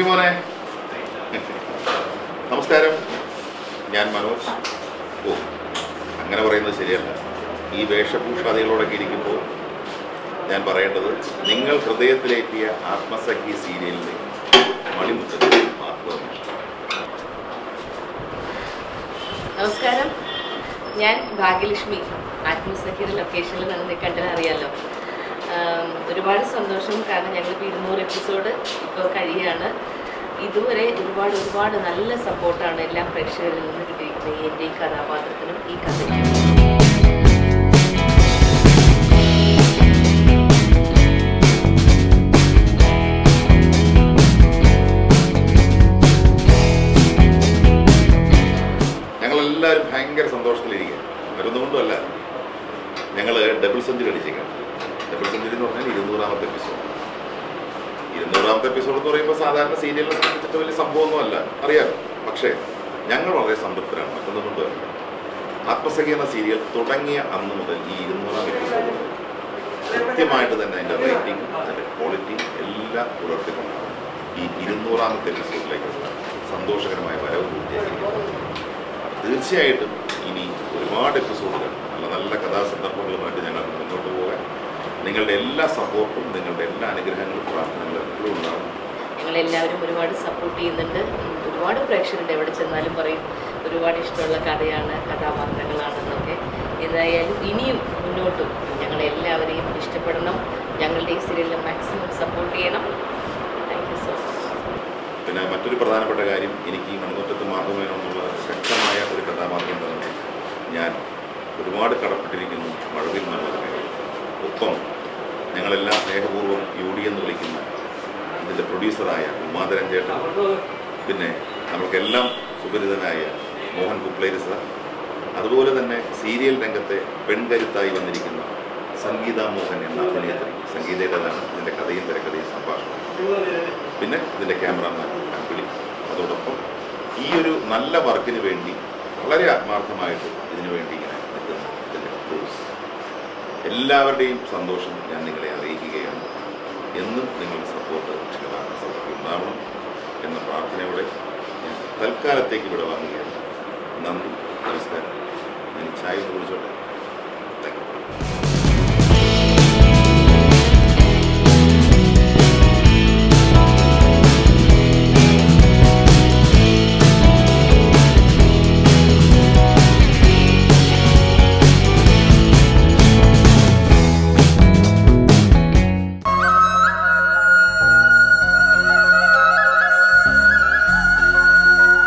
U മോനെ. നമസ്കാരം. ഞാൻ മനോജ്. ഓ അങ്ങനെ പറയുന്നത് ശരിയല്ല. ഈ വേഷഭൂഷാദികളോടൊക്കെ ഇരിക്കുമ്പോൾ ഞാൻ പറയേണ്ടത് നിങ്ങൾ ഹൃദയത്തിലേറ്റിയ ആത്മസഖി സീരിയലിന്റെ മണിമുറ്റത്ത് മാത്രമാണ്. നമസ്കാരം. ഞാൻ ഭാഗ്യലക്ഷ്മി. ആത്മസഖിയുടെ ലൊക്കേഷനിൽ നിന്ന് ആം, ഒരുപാട് സന്തോഷം. കാരണം ഞങ്ങളിപ്പോൾ ഇരുന്നൂറ് എപ്പിസോഡ് ഇപ്പോൾ കഴിയുകയാണ് ഇതുവരെ ഒരുപാട് ഒരുപാട് നല്ല സപ്പോർട്ടാണ് എല്ലാ പ്രേക്ഷകരിൽ നിന്ന് കിട്ടിയിരിക്കുന്നത് എന്റെ ഈ കഥാപാത്രത്തിനും ഈ കഥയ്ക്കും. ഭയങ്കര സന്തോഷത്തിലിരിക്കുക വരുന്നതുകൊണ്ടുമല്ല ഞങ്ങൾ ഡബിൾ സെഞ്ചുറി അടിച്ചേക്കാം ഡബിൾ സെഞ്ചുറി എന്ന് പറഞ്ഞാൽ ഇരുന്നൂറാമത്തെ എപ്പിസോഡ് ഇരുന്നൂറാമത്തെ എപ്പിസോഡ് എന്ന് പറയുമ്പോൾ സാധാരണ സീരിയലിനെ സംബന്ധിച്ചിട്ട് വലിയ സംഭവമൊന്നുമല്ല. അറിയാം. പക്ഷേ ഞങ്ങൾ വളരെ സംതൃപ്തരാണ്. മറ്റൊന്നുകൊണ്ടുമല്ല ആത്മസഖി എന്ന സീരിയൽ തുടങ്ങിയ അന്ന് മുതൽ ഈ ഇരുന്നൂറാം എപ്പിസോഡ് കൃത്യമായിട്ട് തന്നെ അതിന്റെ റേറ്റിംഗ് അതിന്റെ ക്വാളിറ്റി എല്ലാം പുലർത്തിക്കൊണ്ടാണ് ഈ ഇരുന്നൂറാമത്തെ എപ്പിസോഡിലേക്കുള്ള സന്തോഷകരമായ വരവ് പൂർത്തിയാക്കിയിരിക്കുന്നത്. തീർച്ചയായിട്ടും ഇനി ഒരുപാട് എപ്പിസോഡുകൾ നല്ല നല്ല പോകാൻ നിങ്ങളുടെ എല്ലാ സപ്പോർട്ടും നിങ്ങളുടെ എല്ലാ അനുഗ്രഹങ്ങളും പ്രാർത്ഥനകളും എപ്പോഴും ഉണ്ടാകും ഞങ്ങളെല്ലാവരും ഒരുപാട് സപ്പോർട്ട് ചെയ്യുന്നുണ്ട്. ഒരുപാട് പ്രേക്ഷകരുണ്ട് എവിടെ ചെന്നാലും പറയും ഒരുപാട് ഇഷ്ടമുള്ള കഥയാണ് കഥാപാത്രങ്ങളാണെന്നൊക്കെ. എന്തായാലും ഇനിയും മുന്നോട്ടും ഞങ്ങളെല്ലാവരെയും ഇഷ്ടപ്പെടണം. ഞങ്ങളുടെ ഈ സീരിയലിൽ മാക്സിമം സപ്പോർട്ട് ചെയ്യണം. താങ്ക് യു സോ മച്ച് പിന്നെ മറ്റൊരു പ്രധാനപ്പെട്ട കാര്യം എനിക്ക് ഈ മണിമുറ്റത്ത് മാധവമേനോന്നുള്ള ശക്തമായ ഒരു കഥാപാത്രം തന്നെ ഞാൻ ഒരുപാട് കടപ്പെട്ടിരിക്കുന്നു മഴവിൽ മനോരമയിൽ ഒപ്പം ഞങ്ങളെല്ലാം സ്നേഹപൂർവം യു ഡി എന്ന് വിളിക്കുന്ന ഇതിന്റെ പ്രൊഡ്യൂസറായ ഉമാതരൻ ചേട്ടൻ പിന്നെ നമുക്കെല്ലാം സുപരിതനായ മോഹൻ കുപ്ലേരി സാർ അതുപോലെ തന്നെ സീരിയൽ രംഗത്തെ പെൺകരുത്തായി വന്നിരിക്കുന്ന സംഗീത മോഹൻ എന്ന അഭിനേത്രി സംഗീതയുടേതാണ് ഇതിന്റെ കഥയും തിരക്കഥയും സംഭാഷണം. പിന്നെ ഇതിന്റെ ക്യാമറാമാൻ അമ്പിളി അതോടൊപ്പം ഈ ഒരു നല്ല വർക്കിന് വേണ്ടി വളരെ ആത്മാർത്ഥമായിട്ട് ഇതിനു വേണ്ടി ഇങ്ങനെ എല്ലാവരുടെയും സന്തോഷം ഞാൻ നിങ്ങളെ അറിയിക്കുകയാണ്. എന്നും നിങ്ങളുടെ സപ്പോർട്ട് നിങ്ങളുടെ സപ്പോർട്ട് ഉണ്ടാവണം എന്ന പ്രാർത്ഥനയോടെ ഞാൻ തൽക്കാലത്തേക്ക് ഇവിടെ വാങ്ങുകയാണ് നന്ദി നമസ്കാരം. ഞാൻ ചായ കുടിച്ചോട്ടെ?